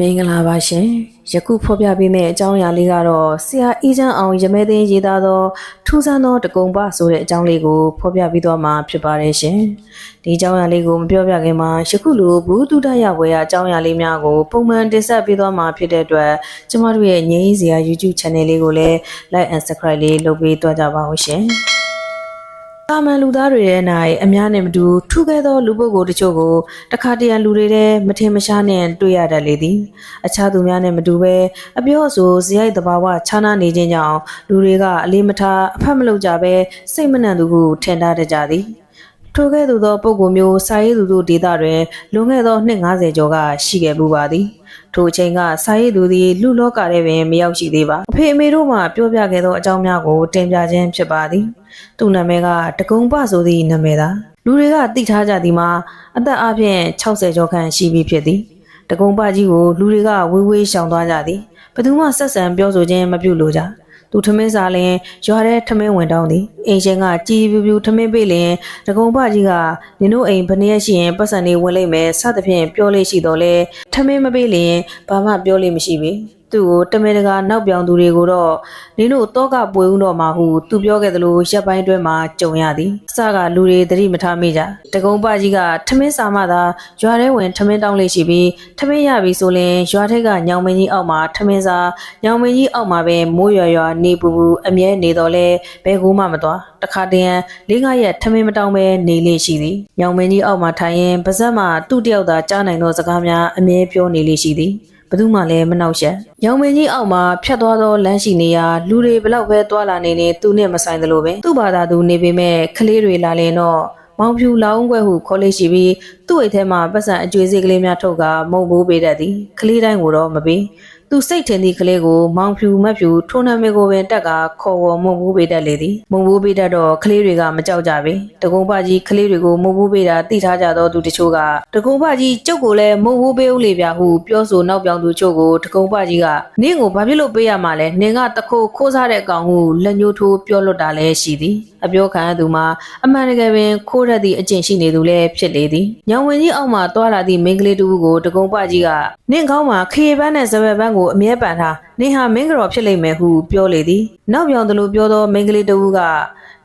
မင်္ဂလာပါရှင်ယခုဖော်ပြပေးမယ့်အကြောင်းအရာလေးကတော့ဆရာအီချမ်းအောင်ရမဲသိန်းရေးသားသောထူးဆန်းသောတကုံပဆိုတဲ့အကြောင်းလေးကိုဖော်ပြပေးသွားမှာဖြစ်ပါတယ်ရှင်ဒီအကြောင်းအရာလေးကိုမပြောပြခင်မှာယခုလိုဘူးတုဒရဝယ်ရအကြောင်းအရာလေးများကိုပုံမှန်တင်ဆက်ပေးသွားမှာဖြစ်တဲ့အတွက်ကျမတို့ရဲ့ငြိမ်းစရာ YouTube Channel လေးကိုလည်း Like and Subscribe လေးလုပ်ပေးသွားကြပါဦးရှင် တာမန်လူသားတွေရဲ့နိုင်အများနဲ့မတူထူးခဲသောလူပုဂ္ဂိုလ်တချို့ကိုတခါတရံလူတွေတဲ့မထင်မရှားနဲ့တွေ့ရတတ်လေသည်အခြားသူများနဲ့မတူပဲအပြောအဆိုဇယိုက်တဘာဝခြားနားနေခြင်းကြောင့်လူတွေကအလေးမထားအဖက်မလုပ်ကြပဲစိတ်မနှံသူကိုထင်ထားတတ်ကြသည်ထိုကဲ့သို့သောပုံကိုမျိုးစာရေးသူတို့ဒေသတွင်လွန်ခဲ့သောနှစ်90ကျော်ကရှိခဲ့မှုပါသည် ထိုအချိန်ကစာရေးသူသည်လူလောကထဲပင်မရောက်ရှိသေးပါအဖေအမေတို့မှပြောပြခဲ့သောအကြောင်းများကိုတင်ပြခြင်းဖြစ်ပါသည်သူ့နာမည်ကတကုံပဆိုသည့်နာမည်သာလူတွေကသိထားကြသည်မှာအသက်အပြင်60ကျော်ခန့်ရှိပြီဖြစ်သည်တကုံပကြီးကိုလူတွေကဝေးဝေးရှောင်သွားကြသည်ဘယ်သူမှဆက်ဆံပြောဆိုခြင်းမပြုလိုကြ သူထမင်းစားလင်ရွာထဲထမင်းဝင်တောင်းသည်အိမ်ရှင်ကကြည်ပြူပြူထမင်းပေးလင်တကုံပကြီးကနင်တို့အိမ်ဘယ်နှစ်ရက်ရှိရင်ပတ်စံလေးဝင်လိမ့်မယ်စသဖြင့်ပြောလေးရှိတော့လဲထမင်းမပေးလင်ဘာမှပြောလေးမရှိပေ သူ့ကိုတမဲတကာနောက်ပြောင်သူတွေကိုတော့နင်တို့တော့ကပွေဦးတော့မှာဟုသူပြောခဲ့သလိုရက်ပိုင်းတွဲမှာကြုံရသည်အစကလူတွေသတိမထားမိကြတကုံပကြီးကထမင်းစာမှသာရွာထဲဝင်ထမင်းတောင်းလေးရှိပြီးထမင်းရပြီဆိုရင်ရွာထက်ကညောင်မင်းကြီးအောက်မှာထမင်းစာညောင်မင်းကြီးအောက်မှာပဲမိုးရွာရွာနေပူပူအမြဲနေတော့လဲဘဲကူးမှမသွားတခါတည်းလေးငါရက်ထမင်းမတောင်းပဲနေလေးရှိသည်ညောင်မင်းကြီးအောက်မှာထိုင်ရင်ပါဇက်မှသူ့တယောက်သာကြားနိုင်သောစကားများအမြဲပြောနေလေးရှိသည် ဘသူမှလည်းမနှောက်ယှက်။ရောင်မင်းကြီးအောက်မှာဖြတ်သွားသောလမ်းရှိနေရာလူတွေဘလောက်ပဲတွာလာနေနေသူနဲ့မဆိုင်သလိုပဲသူ့ဘာသာသူနေပေမဲ့ကလေးတွေလာရင်တော့မောင်ဖြူလောင်းခွဲဟုခေါ်လေးရှိပြီးသူ့အိတ်ထဲမှာပတ်စံအကျွေးစိတ်ကလေးများထုတ်ကမုံဘိုးပေးတတ်သည်ကလေးတိုင်းကိုတော့မပေး သူစိတ်ထင်သည့်ကလေးကိုမောင်ဖြူမတ်ဖြူထိုးနှံမေကိုပင်တက်ကခေါ်ဝေါ်မုံဘူးပေးတတ်လေသည်မုံဘူးပေးတတ်တော့ကလေးတွေကမကြောက်ကြပေတကုံပကြီးကလေးတွေကိုမုံဘူးပေးတာသိထားကြတော့သူတချို့ကတကုံပကြီးကျုပ်ကိုလည်းမုံဘူးပေးဦးလေဗျာဟုပြောဆိုနောက်ပြောင်သူချို့ကိုတကုံပကြီးကနင့်ကိုဘာဖြစ်လို့ပေးရမှာလဲနင်ကတခိုးခိုးစားတဲ့အကောင်ဟုလက်ညှိုးထိုးပြောလွတ်တာလည်းရှိသည်အပြောခံရသူမှာအမှန်တကယ်ပင်ခိုးရသည့်အကျင့်ရှိနေသူလည်းဖြစ်လေသည်ညောင်ဝင်ကြီးအောက်မှာတွာလာသည့်မိန်းကလေးတူကိုတကုံပကြီးကနင့်ကောင်းမှာခရီးပန်းနဲ့ဇပယ်ပန်းကိုအမြဲပန်ထားနင်ဟာမင်းကတော်ဖြစ်လိမ့်မယ်ဟုပြောလေသည်နောက်ပြောင်သလိုပြောသောမိန်းကလေးတူက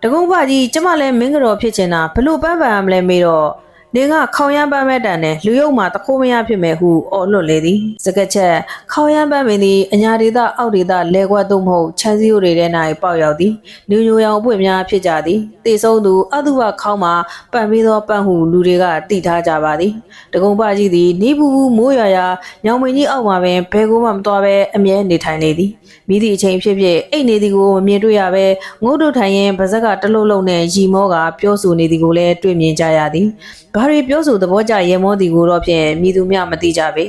တကုံပကြီးကျမလည်းမင်းကတော်ဖြစ်ချင်တာဘလို့ပန်းပန်ရမလဲမေးတော့ နင်ကခေါင်ရမ်းပန်းမဲ့တန်နဲ့လူယုံမှာတခိုးမရဖြစ်မယ်ဟုအော်လွတ်လေသည်စကက်ချက်ခေါင်ရမ်းပန်းပင်သည်အညာဒေသအောက်ဒေသလဲခွက်သို့မဟုတ်ချမ်းစည်းရိုးတွေထဲ၌ပေါက်ရောက်သည်ညိုညိုရောင်အပွင့်များဖြစ်ကြသည်တေဆုံးသူအတုဝခေါင်းမှာပန်ပြီးသောပန့်ဟုလူတွေကတိထားကြပါသည်တကုံပကြီးသည်နီးပူပူမိုးရွာရွာညောင်မင်းကြီးအောက်မှာပင်ဘဲကိုမှမတော်ပဲအမြဲနေထိုင်လေသည်မိသည့်အချိန်ဖြစ်ဖြစ်အိတ်နေသည်ကိုမမြင်တွေ့ရပဲငုတ်တို့ထိုင်ရင်ပါဇက်ကတလုံးလုံးနဲ့ရီမောကပြောဆိုနေသည်ကိုလည်းတွေ့မြင်ကြရသည်ဘာတွေပြောဆိုသဘောကျရေမောသည်ကိုတော့ဖြင့်မိသူများမသိကြပေ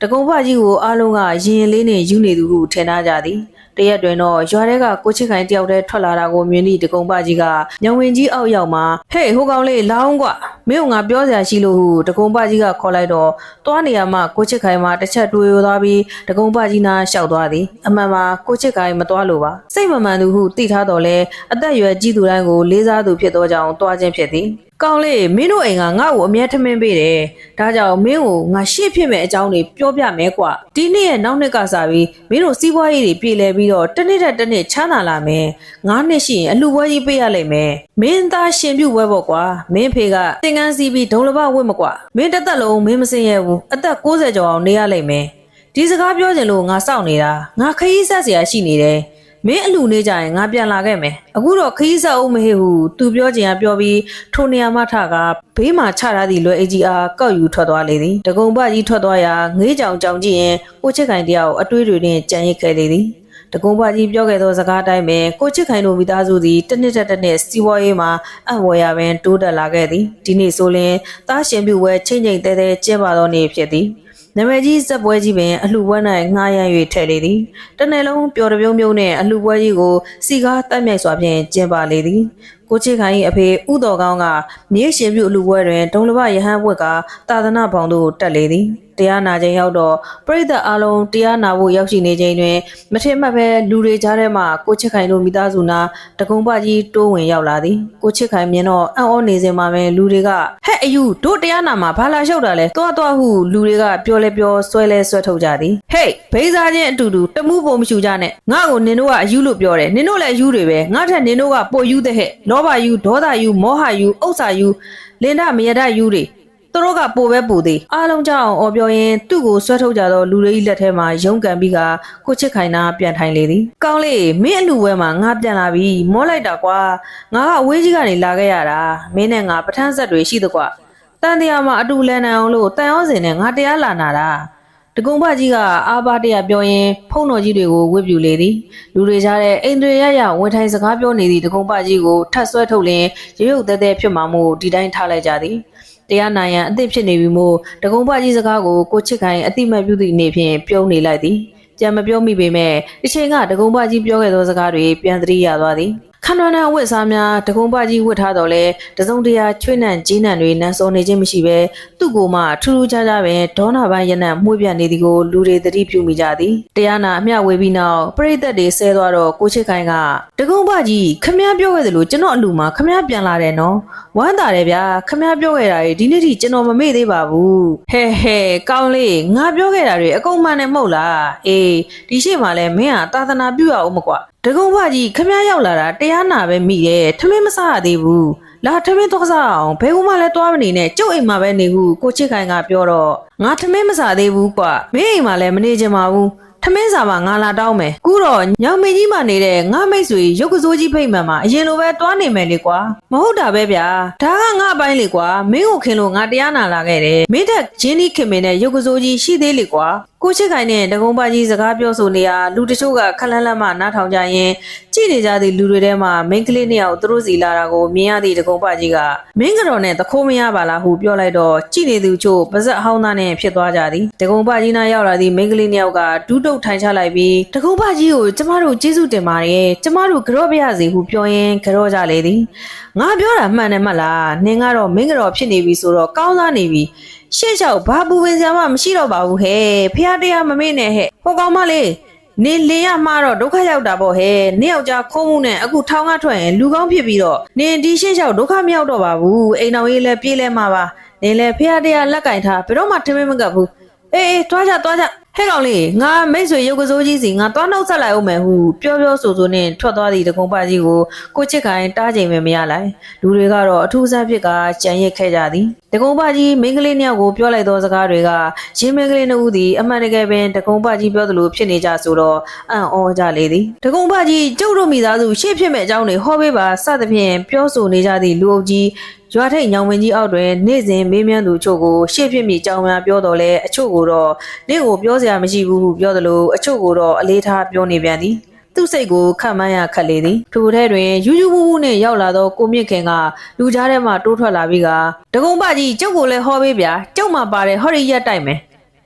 တကုံဖကြီးကိုအားလုံးကရင်လေးနဲ့ယူနေသူဟုထင်ထားကြသည်တရက်တွင်တော့ရွာထဲကကိုချစ်ခိုင်တယောက်တည်းထွက်လာတာကိုမြင်သည့်တကုံပကြီးကညောင်ဝင်ကြီးအောက်ရောက်မှာဟေးဟိုကောင်လေးလောင်းကွာမင်းကငါပြောစရာရှိလို့ဟုတကုံပကြီးကခေါ်လိုက်တော့တွားနေရမှကိုချစ်ခိုင်မှာတစ်ချက်တွေးရသွားပြီးတကုံပကြီးနာလျှောက်သွားသည်အမှန်မှာကိုချစ်ခိုင်မတွားလို့ပါစိတ်မမှန်သူဟုသိထားတော်လဲအသက်အရွယ်ကြီးသူတိုင်းကိုလေးစားသူဖြစ်သောကြောင့်တွားခြင်းဖြစ်သည် ကောင်းလေးမင်းတို့အိမ်ကငါ့ကိုအမြဲထမင်းပေးတယ်ဒါကြောင့်မင်းကိုငါရှေ့ဖြစ်မဲ့အကြောင်းတွေပြောပြမယ်ကွာဒီနေ့ရဲ့နောက်နှစ်ကစားပြီးမင်းတို့စီးပွားရေးတွေပြည်လဲပြီးတော့တစ်နှစ်တစ်တစ်နှစ်ချမ်းသာလာမယ်ငါးနှစ်ရှိရင်အလှပွဲကြီးပေးရလိမ့်မယ်မင်းသားရှင်ပြုတ်ဝဲပေါ့ကွာမင်းဖေကသင်္ကန်းစီးပြီးဒုံလဘဝတ်မကွာမင်းတသက်လုံးမင်းမစင်ရဘူးအသက်60ကျော်အောင်နေရလိမ့်မယ်ဒီစကားပြောချင်လို့ငါစောင့်နေတာငါခရီးဆက်စရာရှိနေတယ် မင်းအလူနေကြရင်ငါပြန်လာခဲ့မယ်အခုတော့ခရီးဆက်အောင်မဟေဟုသူပြောချင်ကပြောပြီးထိုနေရာမှထကဘေးမှာချထားသည့်လွယ်အေကြီးအားကောက်ယူထွက်သွားလေသည်တကုံပကြီးထွက်သွားရာငေးကြောင်ကြောင်ကြည့်ရင်ကိုချစ်ခိုင်တယောက်အတွေးတွေနဲ့ကြံရစ်ခဲ့လေသည်တကုံပကြီးပြောခဲ့သောစကားအတိုင်းပဲကိုချစ်ခိုင်တို့မိသားစုသည်တစ်နှစ်တစ်တစ်နှစ်စီးပွားရေးမှာအံ့ဝေရပင်တိုးတက်လာခဲ့သည်ဒီနေ့ဆိုရင်သားရှင်ပြုဝဲချင်းချင်းတဲတဲကျင်းပါသောနေ့ဖြစ်သည် နာမည်ကြီးဇက်ပွဲကြီးပင်အလှပွဲ၌ငှားရမ်း၍ထည့်လေသည်တနေ့လုံးပျော်တပြုံးပြုံးနှင့်အလှပွဲကြီးကိုစီကားတက်မြိုက်စွာဖြင့်ကျင်းပလေသည်ကိုချစ်ခိုင်၏အဖေဥတော်ကောင်းကမြေရှင်ပြုအလူပွဲတွင်ဒုံလဘယဟန်ဝက်ကသာသနာပေါင်တို့တက်လေသည်တရားနာခြင်းရောက်တော့ပရိသတ်အလုံးတရားနာဖို့ရောက်ရှိနေချိန်တွင်မထင်မှတ်ပဲလူတွေကြားထဲမှာကိုချစ်ခိုင်တို့မိသားစုနာတကုံပကြီးတိုးဝင်ရောက်လာသည်ကိုချစ်ခိုင်မြင်တော့အံ့ဩနေစဉ်မှာပဲလူတွေကဟဲ့အယူတို့တရားနာမှာဘာလာလျှောက်တာလဲတွားတွားဟုလူတွေကပြောလဲပြောဆွဲလဲဆွဲထုတ်ကြသည်ဟေးဘိစားချင်းအတူတူတမှုပုံမရှူကြနဲ့ငါ့ကိုနင်တို့ကအယူလို့ပြောတယ်နင်တို့လည်းအယူတွေပဲငါထက်နင်တို့ကပိုယူတဲ့ဟဲ့လောဘယူဒေါသယူမောဟယူဥစ္စာယူလင်ဒမယဒယူတွေ သူတို့ကပိုပဲပိုသေးအားလုံးကြောင့်အော်ပြောရင်သူ့ကိုဆွဲထုတ်ကြတော့လူတွေကြီးလက်ထဲမှာရုံးကန်ပြီးကကိုချစ်ခိုင်နာပြန်ထိုင်လေသည်ကောင်းလေးမင်းအလူဝဲမှာငါပြန်လာပြီမောလိုက်တာကွာငါကအဝေးကြီးကနေလာခဲ့ရတာမင်းနဲ့ငါပထန်းဆက်တွေရှိသကွာတန်တရားမှာအတူလဲနိုင်အောင်လို့တန်ရောစင်နဲ့ငါတရားလာနာတာတကုံဘကြီးကအာဘာတရားပြောရင်ဖုံတော်ကြီးတွေကိုဝစ်ပြူလေသည်လူတွေကြားတဲ့အိန္ဒြေရရဝင်ထိုင်စကားပြောနေသည့်တကုံဘကြီးကိုထတ်ဆွဲထုတ်လင်ရုပ်ရုပ်တဲတဲဖြစ်မှမို့ဒီတိုင်းထားလိုက်ကြသည် တရားနာရန်အသင့်ဖြစ်နေပြီမို့တကုံးပွားကြီးစကားကိုကိုချစ်ခိုင်အတိမတ်ပြုသည့်အနေဖြင့်ပြုံးနေလိုက်သည်ကြံမပြောမိပေမဲ့အချိန်ကတကုံးပွားကြီးပြောခဲ့သောစကားတွေပြန်သတိရသွားသည် ခန္ဓာနာဝတ်စားများတကုံးပွားကြီးဝတ်ထားတော်လဲတစုံတရာချွေးနှံကြီးနှံတွေနန်းစောနေခြင်းမရှိဘဲသူ့ကိုယ်မှထူးထူးခြားခြားပင်ဒေါနာပိုင်းရနံ့မှုပြနေသည်ကိုလူတွေသတိပြုမိကြသည်တရားနာအမျှဝေပြီးနောက်ပရိသတ်တွေဆဲသွားတော့ကိုချစ်ခိုင်ကတကုံးပွားကြီးခမည်းပြောခဲ့သလိုကျွန်တော်အလူမှာခမည်းပြန်လာတယ်နော်ဝမ်းသာတယ်ဗျာခမည်းပြောခဲ့တာတွေဒီနေ့ထိကျွန်တော်မမေ့သေးပါဘူးဟဲဟဲကောင်းလေးငါပြောခဲ့တာတွေအကုန်မှန်တယ်မဟုတ်လားအေးဒီရှိမှလည်းမင်းဟာသာသနာပြုရအောင်မကွာ တကုံဖကြီးခမည်းရောက်လာတာတရားနာပဲမိတယ်ထမင်းမစားရသေးဘူးလာထမင်းတော့စားအောင်ဘယ်ဦးမှလည်းသွားမနေနဲ့ကျုပ်အိမ်မှာပဲနေဘူးကိုချစ်ခိုင်ကပြောတော့ငါထမင်းမစားသေးဘူးကွာမင်းအိမ်မှာလည်းမနေချင်ပါဘူးထမင်းစာမှာငါလာတောင်းမယ်ကူတော့ညောင်မင်းကြီးမှနေတဲ့ငါမိတ်ဆွေရုပ်ကစိုးကြီးဖိတ်မှန်မှာအရင်လိုပဲတွားနေမယ်လေကွာမဟုတ်တာပဲဗျာဒါကငါအပိုင်းလေကွာမင်းကိုခင်လို့ငါတရားနာလာခဲ့တယ်မင်းတက်ဂျင်းဒီခင်မင်းနဲ့ရုပ်ကစိုးကြီးရှိသေးလေကွာ ကိုချစ်ခိုင်နဲ့တကုံးပါကြီးစကားပြောဆိုနေရလူတချို့ကခက်လန်းလန်းမှနားထောင်ကြရင်ကြည့်နေကြသည့်လူတွေထဲမှာမိန်းကလေးနှစ်ယောက်သူတို့စီလာတာကိုမြင်ရသည့်တကုံးပါကြီးကမင်းကတော့နဲ့တခိုးမရပါလားဟုပြောလိုက်တော့ကြည့်နေသူချို့ပါဇက်အဟောင်းသားနဲ့ဖြစ်သွားကြသည်တကုံးပါကြီးနားရောက်လာသည့်မိန်းကလေးနှစ်ယောက်ကဒူးတုတ်ထိုင်ချလိုက်ပြီးတကုံးပါကြီးကိုကျမတို့ကျေးဇူးတင်ပါတယ်ကျမတို့ကြော့ပြရစီဟုပြောရင်းကြော့ကြလေသည်ငါပြောတာမှန်တယ်မလားနင်ကတော့မင်းကတော့ဖြစ်နေပြီဆိုတော့ကောင်းစားနေပြီ ရှေ့လျှောက်ဘာပူပင်စရာမှမရှိတော့ပါဘူးဟဲ့ဖះတရားမမေ့နဲ့ဟဲ့ဟိုကောင်မလေးနေလင်းရမှာတော့ဒုက္ခရောက်တာပေါ့ဟဲ့နေယောက်ျားခိုးမှုနဲ့အခုထောင်ကထွက်ရင်လူကောင်းဖြစ်ပြီးတော့နင်ဒီရှေ့လျှောက်ဒုက္ခမရောက်တော့ပါဘူးအိမ်တော်ကြီးလည်းပြေးလဲမှာပါနင်လည်းဖះတရားလက်ကင်ထားဘယ်တော့မှထမင်းမကပ်ဘူးအေးအေးတွားကြတွားကြ ဟဲ့ကောင်လေးငါမိတ်ဆွေရုပ်ကစိုးကြီးစီငါတွားနှုတ်ဆက်လိုက်အောင်မယ်ဟုပြောပြောဆိုဆိုနဲ့ထွက်သွားသည့်တကုံပကြီးကိုကိုချစ်ခိုင်တားချိန်ပဲမရလိုက်လူတွေကတော့အထူးဆန်းဖြစ်ကကြံရစ်ခဲ့ကြသည်တကုံပကြီးမိန်းကလေးနှစ်ယောက်ကိုပြောလိုက်သောစကားတွေကရင်းမိန်းကလေးနှစ်ဦးသည်အမှန်တကယ်ပင်တကုံပကြီးပြောသလိုဖြစ်နေကြဆိုတော့အံ့ဩကြလေသည်တကုံပကြီးကျုပ်တို့မိသားစုရှေ့ဖြစ်မဲ့အကြောင်းတွေဟောပေးပါစသဖြင့်ပြောဆိုနေကြသည့်လူအုပ်ကြီး ရွာထိတ်ညောင်ဝင်ကြီးအောက်တွင်နေ့စဉ်မေးမြန်းသူအချို့ကိုရှေ့ဖြစ်မိကြောင်းများပြောတော်လဲအချို့ကိုတော့နေ့ကိုပြောစရာမရှိဘူးဟုပြောသလိုအချို့ကိုတော့အလေးထားပြောနေပြန်သည်သူ့စိတ်ကိုခတ်မှန်းရခတ်လေသည်ထိုထဲတွင်ယူးယူးမူးမူးနဲ့ရောက်လာသောကိုမြင့်ခင်ကလူကြားထဲမှတိုးထွက်လာပြီးကတကုံပကြီးကျုပ်ကိုလည်းဟောပေးဗျာကျုပ်မှပါတယ်ဟောရီရက်တိုက်မယ်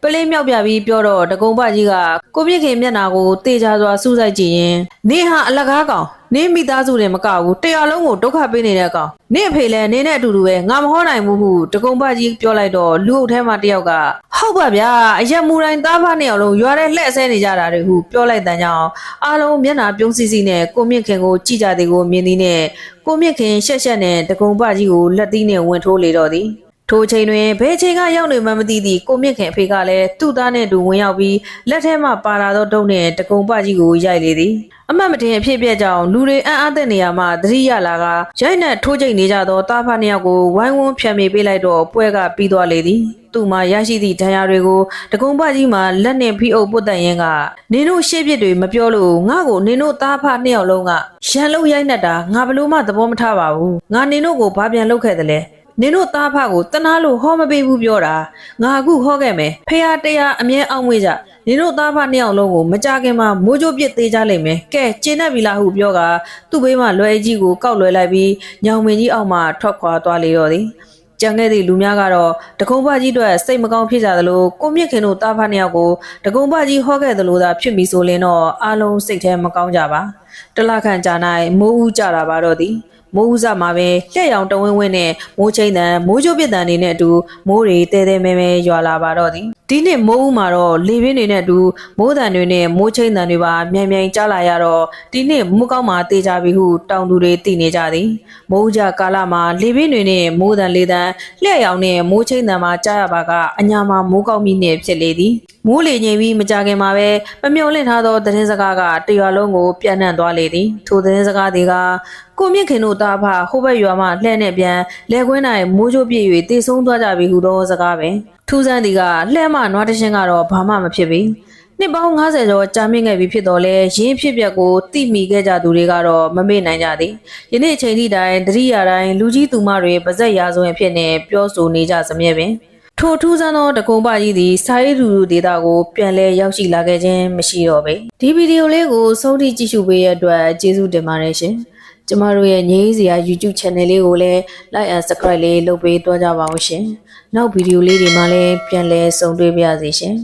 ပလေးမြောက်ပြပြီးပြောတော့တကုံပကြီးကကိုပြစ်ခင်မျက်နာကိုတေချာစွာစူးစိုက်ကြည့်ရင်နေဟာအလကားကောင်နေမိသားစုတွေမကဘူးတရားလုံးကိုဒုက္ခပေးနေတဲ့ကောင်နေအဖေလည်းနေနဲ့အတူတူပဲငါမဟောနိုင်ဘူးဟုတကုံပကြီးပြောလိုက်တော့လူအုပ်ထဲမှာတယောက်ကဟုတ်ပါဗျာအရက်မူတိုင်းသားဖားနေအောင်လို့ရွာထဲလှည့်ဆဲနေကြတာတွေဟုပြောလိုက်တဲ့ကြောင်အားလုံးမျက်နာပြုံးစီစီနဲ့ကိုမြင့်ခင်ကိုကြည့်ကြသည်ကိုမြင်သည်နဲ့ကိုမြင့်ခင်ရှက်ရှက်နဲ့တကုံပကြီးကိုလက်သီးနဲ့ဝင်ထိုးလေတော့သည် ထိုအချိန်တွင်ဘယ်အချိန်ကရောက်နေမှမသိသည့်ကိုမြင့်ခင်အဖေကလည်းသူ့သားနဲ့အတူဝင်ရောက်ပြီးလက်ထဲမှပါလာသောတုံးနဲ့တကုံပကြီးကိုရိုက်လေသည်အမတ်မတင်အဖြစ်ပြက်ကြောင့်လူတွေအံ့အားသင့်နေရမှသတိရလာကရိုက်နှက်ထိုးကျိတ်နေကြသောတားဖာနှစ်ယောက်ကိုဝိုင်းဝန်းဖျံမိပေးလိုက်တော့ပွဲကပြီးသွားလေသည်သူ့မှာရရှိသည့်ဒဏ်ရာတွေကိုတကုံပကြီးမှာလက်နှင့်ဖိအုပ်ပုတ်တန်ရင်ကနင်တို့ရှေ့ပြစ်တွေမပြောလို့ငါ့ကိုနင်တို့သားဖာနှစ်ယောက်လုံးကရန်လို့ရိုက်နှက်တာငါဘလို့မှသဘောမထားပါဘူးငါနင်တို့ကိုဘာပြန်လုပ်ခဲ့သလဲ နင်တို့သားဖကိုတနာလို့ဟောမပေးဘူးပြောတာငါအခုဟောခဲ့မယ်ဖះတရားအမြဲအောင်မွေးကြနင်တို့သားဖနှစ်ယောက်လုံးကိုမကြခင်မှာမိုးကြိုးပစ်သေးကြလိမ့်မယ်ကဲကျင်းနေပြီလားဟုပြောကသူ့ဘေးမှာလွယ်ကြီးကိုကောက်လွယ်လိုက်ပြီးညောင်မင်းကြီးအောက်မှထွက်ခွာသွားလေတော့သည်ကြံခဲ့သည့်လူများကတော့တကုံပကြီးတို့စိတ်မကောင်းဖြစ်ကြသလိုကိုမြင့်ခင်တို့တားဖနှစ်ယောက်ကိုတကုံပကြီးဟောခဲ့သလိုသာဖြစ်ပြီးဆိုလင်းတော့အားလုံးစိတ်ထဲမကောင်းကြပါတလခန့်ကြာ၌မိုးဦးကြတာပါတော့သည် မိုးဦးစမှာပဲလက်ရောင်တဝင်းဝင်းနဲ့မိုးချိန်တန်မိုးကြိုးပစ်တန်နေနဲ့အတူမိုးတွေတဲတဲမဲမဲရွာလာပါတော့သည်ဒီနှစ်မိုးဦးမှာတော့လေပြင်းတွေနဲ့အတူမိုးတန်တွေနဲ့မိုးချိန်တန်တွေပါမြန်မြန်ကြားလာရတော့ဒီနှစ်မိုးကောင်းမှာတေးကြပြီဟုတောင်သူတွေသိနေကြသည်မိုးဦးကြကာလမှာလေပြင်းတွေနဲ့မိုးတန်လေတန်လက်ရောင်နဲ့မိုးချိန်တန်မှာကြားရပါကအညာမှာမိုးကောင်းမိနေဖြစ်လေသည် မိုးလေငိမ်ပြီးမကြခင်မှာပဲမမျော်လင့်ထားသောသတင်းစကားကတရွာလုံးကိုပြန့်နှံ့သွားလေသည်ထိုသတင်းစကားတွေကကိုမြင့်ခင်တို့တာဖဟိုဘက်ရွာမှလှဲ့နဲ့ပြန်လဲကွင်း၌မိုးကြိုးပြည့်၍တေဆုံးသွားကြပြီဟုသောစကားပင်ထူးဆန်းသည်ကလှဲ့မှနွားတရှင်းကတော့ဘာမှမဖြစ်ပေနှစ်ပေါင်း90ကျော်ကြာမြင့်ခဲ့ပြီဖြစ်တော်လဲရင်းဖြစ်ပျက်ကိုတိမိခဲ့ကြသူတွေကတော့မမေ့နိုင်ကြသည်ယနေ့အချိန်ထိတိုင်တတိယတိုင်းလူကြီးသူမတွေပါဇက်ရာဇဝင်ဖြစ်နေပြောဆိုနေကြစမြဲပင် ထိုထူးဆန်းသောတကုံပကြီးသည်စာရေးလူလူဒေတာကို ပြန်လဲရောက်ရှိလာခဲ့ခြင်းမရှိတော့ပေဒီဗီဒီယိုလေးကိုဆုံးထိကြည့်ရှုပေးရတဲ့အတွက်ကျေးဇူးတင်ပါတယ်ရှင်ကျမတို့ရဲ့ငြိမ်းစရာ YouTube channel လေးကိုလည်း like and subscribe လေးလုပ်ပေးသွားကြပါဦးရှင်နောက်ဗီဒီယိုလေးတွေမှာလည်းပြန်လဲဆုံတွေ့ပါရစေရှင်